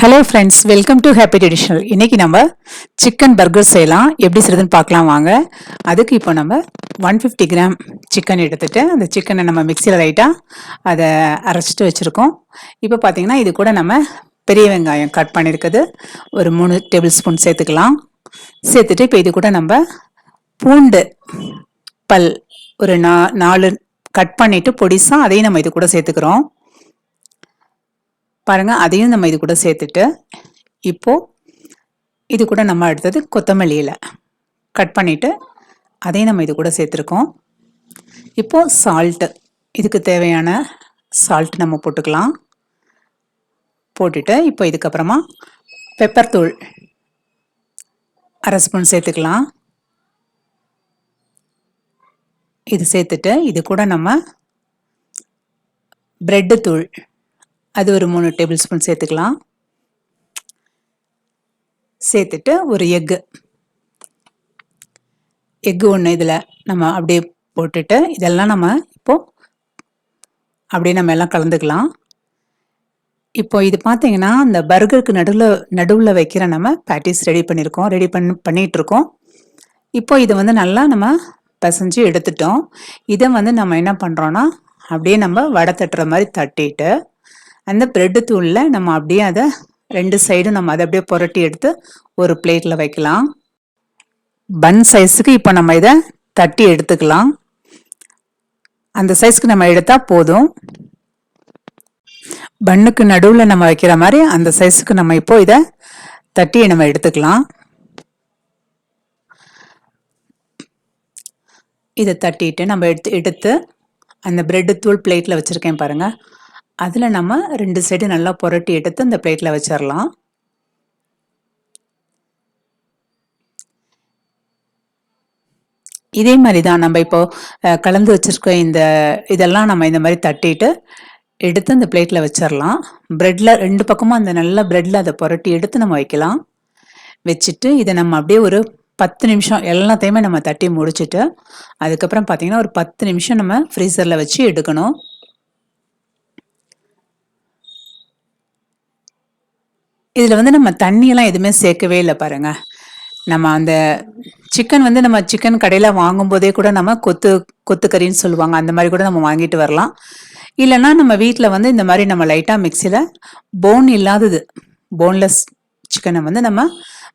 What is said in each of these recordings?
Hello friends welcome to happy traditional இன்றைக்கி நம்ம chicken burger செய்யலாம். எப்படி செய்யுதுன்னு பார்க்கலாம் வாங்க. அதுக்கு இப்போ நம்ம ஒன் ஃபிஃப்டி கிராம் சிக்கன் எடுத்துகிட்டு அந்த சிக்கனை நம்ம மிக்சியில் லைட்டாக அதை அரைச்சிட்டு வச்சுருக்கோம். இப்போ பார்த்தீங்கன்னா இது கூட நம்ம பெரிய வெங்காயம் கட் பண்ணியிருக்குது ஒரு மூணு டேபிள் ஸ்பூன் சேர்த்துக்கலாம். சேர்த்துட்டு இப்போ இது கூட நம்ம பூண்டு பல் ஒரு நா நாலு கட் பண்ணிட்டு பொடிசாக அதையும் நம்ம இது கூட சேர்த்துக்கிறோம். பாருங்க அதையும் நம்ம இது கூட சேர்த்துட்டு இப்போ இது கூட நம்ம அடுத்தது கொத்தமல்லி இலை கட் பண்ணிட்டு அதையும் நம்ம இது கூட சேர்த்துருக்கோம். இப்போ சால்ட்டு இதுக்கு தேவையான சால்ட் நம்ம போட்டுக்கலாம். போட்டுட்டு இப்போ இதுக்கப்புறமா பெப்பர் தூள் அரை ஸ்பூன் சேர்த்துக்கலாம். இது சேர்த்துட்டு இது கூட நம்ம பிரெட்டு தூள் அது ஒரு மூணு டேபிள் ஸ்பூன் சேர்த்துக்கலாம். சேர்த்துட்டு ஒரு எக்கு எக்கு ஒன்று இதில் நம்ம அப்படியே போட்டுட்டு இதெல்லாம் நம்ம இப்போது அப்படியே நம்ம எல்லாம் கலந்துக்கலாம். இப்போ இது பார்த்தீங்கன்னா இந்த பர்கருக்கு நடுவில் நடுவில் வைக்கிற நம்ம பேட்டிஸ் ரெடி பண்ணியிருக்கோம் ரெடி பண்ணி பண்ணிகிட்ருக்கோம் இப்போ இதை வந்து நல்லா நம்ம பிசைஞ்சு எடுத்துட்டோம். இதை வந்து நம்ம என்ன பண்ணுறோன்னா அப்படியே நம்ம வடை தட்டுற மாதிரி தட்டிட்டு அந்த பிரெட்டு தூளில் நம்ம அப்படியே அதை ரெண்டு சைடும் நம்ம அதை அப்படியே புரட்டி எடுத்து ஒரு பிளேட்டில் வைக்கலாம். பன் சைஸுக்கு இப்போ நம்ம இதை தட்டி எடுத்துக்கலாம். அந்த சைஸ்க்கு நம்ம எடுத்தால் போதும். பன்னுக்கு நடுவில் நம்ம வைக்கிற மாதிரி அந்த சைஸுக்கு நம்ம இப்போ இதை தட்டி நம்ம எடுத்துக்கலாம். இதை தட்டிட்டு நம்ம எடுத்து எடுத்து அந்த பிரெட்டு தூள் பிளேட்டில் வச்சுருக்கேன் பாருங்கள் அதில் நம்ம ரெண்டு சைடு நல்லா புரட்டி எடுத்து அந்த பிளேட்டில் வச்சிடலாம் இதே மாதிரி தான் நம்ம இப்போ கலந்து வச்சுருக்க இந்த இதெல்லாம் நம்ம இந்த மாதிரி தட்டிட்டு எடுத்து அந்த பிளேட்டில் வச்சிடலாம் ப்ரெட்டில் ரெண்டு பக்கமும் அந்த நல்ல ப்ரெட்டில் அதை புரட்டி எடுத்து நம்ம வைக்கலாம். வச்சுட்டு இதை நம்ம அப்படியே ஒரு பத்து நிமிஷம் எல்லாத்தையுமே நம்ம தட்டி முடிச்சுட்டு அதுக்கப்புறம் பார்த்தீங்கன்னா ஒரு பத்து நிமிஷம் நம்ம ஃப்ரீசரில் வச்சு எடுக்கணும். இதில் வந்து நம்ம தண்ணியெல்லாம் எதுவுமே சேர்க்கவே இல்லை பாருங்க. நம்ம அந்த சிக்கன் வந்து நம்ம சிக்கன் கடையில் வாங்கும்போதே கூட நம்ம கொத்து கொத்துக்கறின்னு சொல்லுவாங்க. அந்த மாதிரி கூட நம்ம வாங்கிட்டு வரலாம். இல்லைன்னா நம்ம வீட்டில் வந்து இந்த மாதிரி நம்ம லைட்டாக மிக்சியில் போன் இல்லாதது போன்லெஸ் சிக்கனை வந்து நம்ம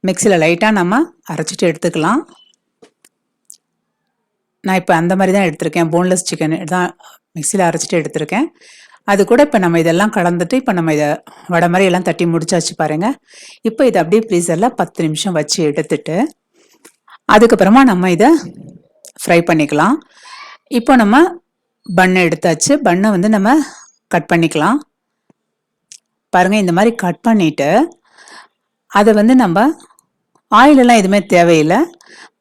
மிக்சியில் லைட்டாக நம்ம அரைச்சிட்டு எடுத்துக்கலாம். நான் இப்போ அந்த மாதிரி தான் எடுத்திருக்கேன். போன்லெஸ் சிக்கன் தான் மிக்சியில் அரைச்சிட்டு எடுத்திருக்கேன். அது கூட இப்போ நம்ம இதெல்லாம் கலந்துட்டு இப்போ நம்ம இதை வடை மாதிரி எல்லாம் தட்டி முடிச்சாச்சு பாருங்க. இப்போ இதை அப்படியே ஃப்ரீசரில் பத்து நிமிஷம் வச்சு எடுத்துட்டு அதுக்கப்புறமா நம்ம இதை ஃப்ரை பண்ணிக்கலாம். இப்போ நம்ம பண்ணை எடுத்தாச்சு. பண்ணை வந்து நம்ம கட் பண்ணிக்கலாம். பாருங்கள் இந்த மாதிரி கட் பண்ணிவிட்டு அதை வந்து நம்ம ஆயிலெல்லாம் எதுவுமே தேவையில்லை.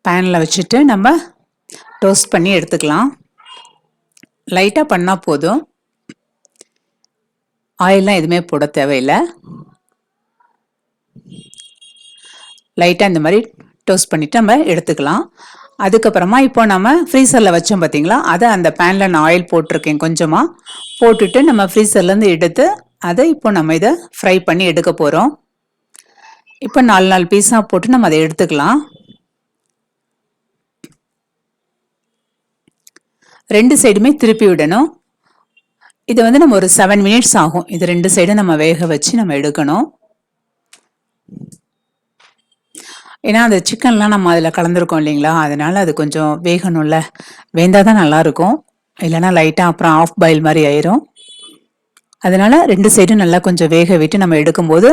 பேனில் வச்சுட்டு நம்ம டோஸ்ட் பண்ணி எடுத்துக்கலாம். லைட்டாக பண்ணால் போதும். ஆயிலெலாம் எதுவுமே போட தேவையில்லை. லைட்டாக இந்த மாதிரி டோஸ்ட் பண்ணிவிட்டு நம்ம எடுத்துக்கலாம். அதுக்கப்புறமா இப்போ நம்ம ஃப்ரீசரில் வச்சோம் பார்த்தீங்களா அதை அந்த பேனில் நான் ஆயில் போட்டிருக்கேன் கொஞ்சமாக போட்டுட்டு நம்ம ஃப்ரீசர்லேருந்து எடுத்து அதை இப்போ நம்ம இதை ஃப்ரை பண்ணி எடுக்க போகிறோம் இப்போ நாலு நாலு பீஸாக போட்டு நம்ம அதை எடுத்துக்கலாம். ரெண்டு சைடுமே திருப்பி விடணும். இது வந்து நம்ம ஒரு செவன் மினிட்ஸ் ஆகும். இது ரெண்டு சைடும் நம்ம வேக வச்சு நம்ம எடுக்கணும். ஏன்னா அந்த சிக்கன்லாம் நம்ம அதில் கலந்துருக்கோம் இல்லைங்களா? அதனால அது கொஞ்சம் வேகணும்ல. வேந்தால் தான் நல்லாயிருக்கும் இல்லைன்னா லைட்டாக அப்புறம் ஆஃப் பாயில் மாதிரி ஆயிரும். அதனால ரெண்டு சைடும் நல்லா கொஞ்சம் வேக விட்டு நம்ம எடுக்கும்போது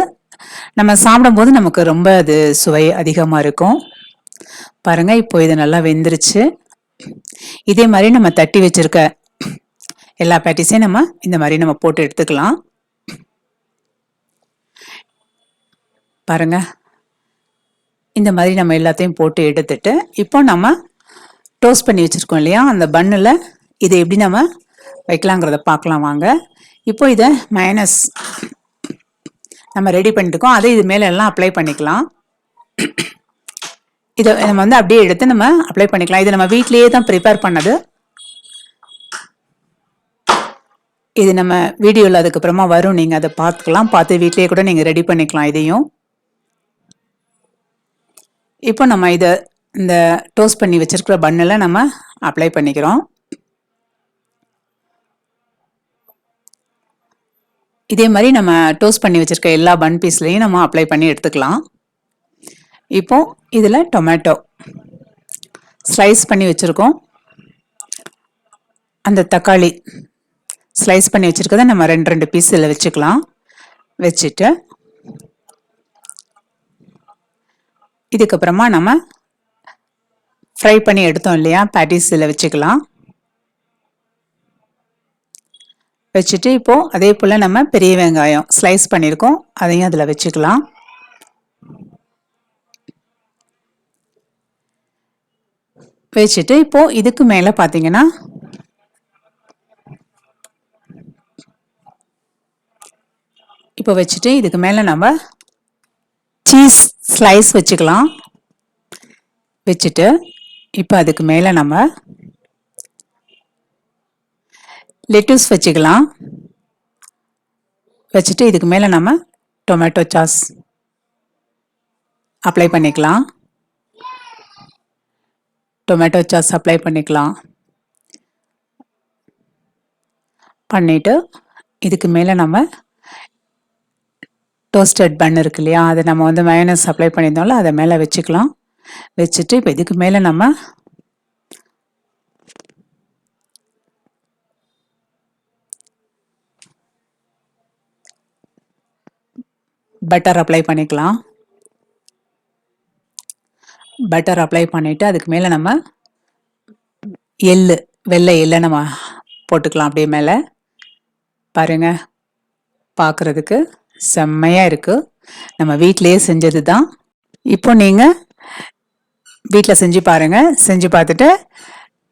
நம்ம சாப்பிடும்போது நமக்கு ரொம்ப அது சுவை அதிகமாக இருக்கும். பாருங்கள் இப்போ இது நல்லா வெந்துருச்சு. இதே மாதிரி நம்ம தட்டி வச்சிருக்க எல்லா பேட்டிஸையும் நம்ம இந்த மாதிரி நம்ம போட்டு எடுத்துக்கலாம். பாருங்க. இந்த மாதிரி நம்ம எல்லாத்தையும் போட்டு எடுத்துட்டு இப்போ நம்ம டோஸ்ட் பண்ணி வச்சுருக்கோம் இல்லையா? அந்த பன்னில் இதை எப்படி நம்ம வைக்கலாங்கிறத பார்க்கலாம் வாங்க. இப்போ இதை மைனஸ் நம்ம ரெடி பண்ணிட்டுக்கோம் அதை இது மேலே எல்லாம் அப்ளை பண்ணிக்கலாம். இதை நம்ம வந்து அப்படியே எடுத்து நம்ம அப்ளை பண்ணிக்கலாம். இது நம்ம வீட்லேயே தான் ப்ரிப்பேர் பண்ணது. இது நம்ம வீடியோவில் அதுக்கப்புறமா வரும். நீங்கள் அதை பார்த்துக்கலாம். பார்த்து வீட்லேயே கூட நீங்கள் ரெடி பண்ணிக்கலாம் இதையும். இப்போ நம்ம இதை இந்த டோஸ்ட் பண்ணி வச்சுருக்கிற பன்னில் நம்ம அப்ளை பண்ணிக்கிறோம். இதே மாதிரி நம்ம டோஸ்ட் பண்ணி வச்சுருக்க எல்லா பன் பீஸ்லேயும் நம்ம அப்ளை பண்ணி எடுத்துக்கலாம். இப்போ இதில் டொமேட்டோ ஸ்லைஸ் பண்ணி வச்சுருக்கோம். அந்த தக்காளி ஸ்லைஸ் பண்ணி வச்சுருக்கத நம்ம ரெண்டு ரெண்டு பீஸ் இதில் வச்சுக்கலாம். வச்சுட்டு இதுக்கப்புறமா நம்ம ஃப்ரை பண்ணி எடுத்தோம் இல்லையா பேட்டிஸ் இதில் வச்சுக்கலாம். வச்சுட்டு இப்போது அதே போல் நம்ம பெரிய வெங்காயம் ஸ்லைஸ் பண்ணியிருக்கோம் அதையும் அதில் வச்சுக்கலாம். வச்சுட்டு இப்போது இதுக்கு மேலே பார்த்தீங்கன்னா இப்போ வச்சுட்டு இதுக்கு மேலே நம்ம சீஸ் ஸ்லைஸ் வச்சுக்கலாம். வச்சுட்டு இப்போ அதுக்கு மேலே நம்ம லெட்டூஸ் வச்சுக்கலாம். வச்சுட்டு இதுக்கு மேலே நம்ம டொமேட்டோ சாஸ் அப்ளை பண்ணிக்கலாம். டொமேட்டோ சாஸ் அப்ளை பண்ணிக்கலாம். பண்ணிவிட்டு இதுக்கு மேலே நம்ம டோஸ்டட் பன் இருக்கு இல்லையா? அதை நம்ம வந்து மயனஸ் அப்ளை பண்ணியிருந்தோம்ல அதை மேலே வச்சுக்கலாம். வச்சுட்டு இப்போ இதுக்கு மேலே நம்ம பட்டர் அப்ளை பண்ணிக்கலாம். பட்டர் அப்ளை பண்ணிவிட்டு அதுக்கு மேலே நம்ம எள்ளு வெள்ளை எள்ளை நம்ம போட்டுக்கலாம் அப்படியே மேலே. பாருங்கள் பார்க்குறதுக்கு செம்மையாக இருக்குது நம்ம வீட்டிலையே செஞ்சது தான் இப்போ நீங்கள் வீட்டில் செஞ்சு பாருங்கள் செஞ்சு பார்த்துட்டு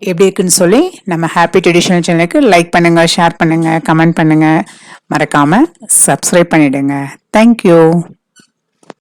எப்படி இருக்குன்னு சொல்லி நம்ம ஹாப்பி ட்ரெடிஷ்னல் சேனலுக்கு லைக் பண்ணுங்கள் ஷேர் பண்ணுங்கள் கமெண்ட் பண்ணுங்கள் மறக்காமல் சப்ஸ்கிரைப் பண்ணிவிடுங்க தேங்க்யூ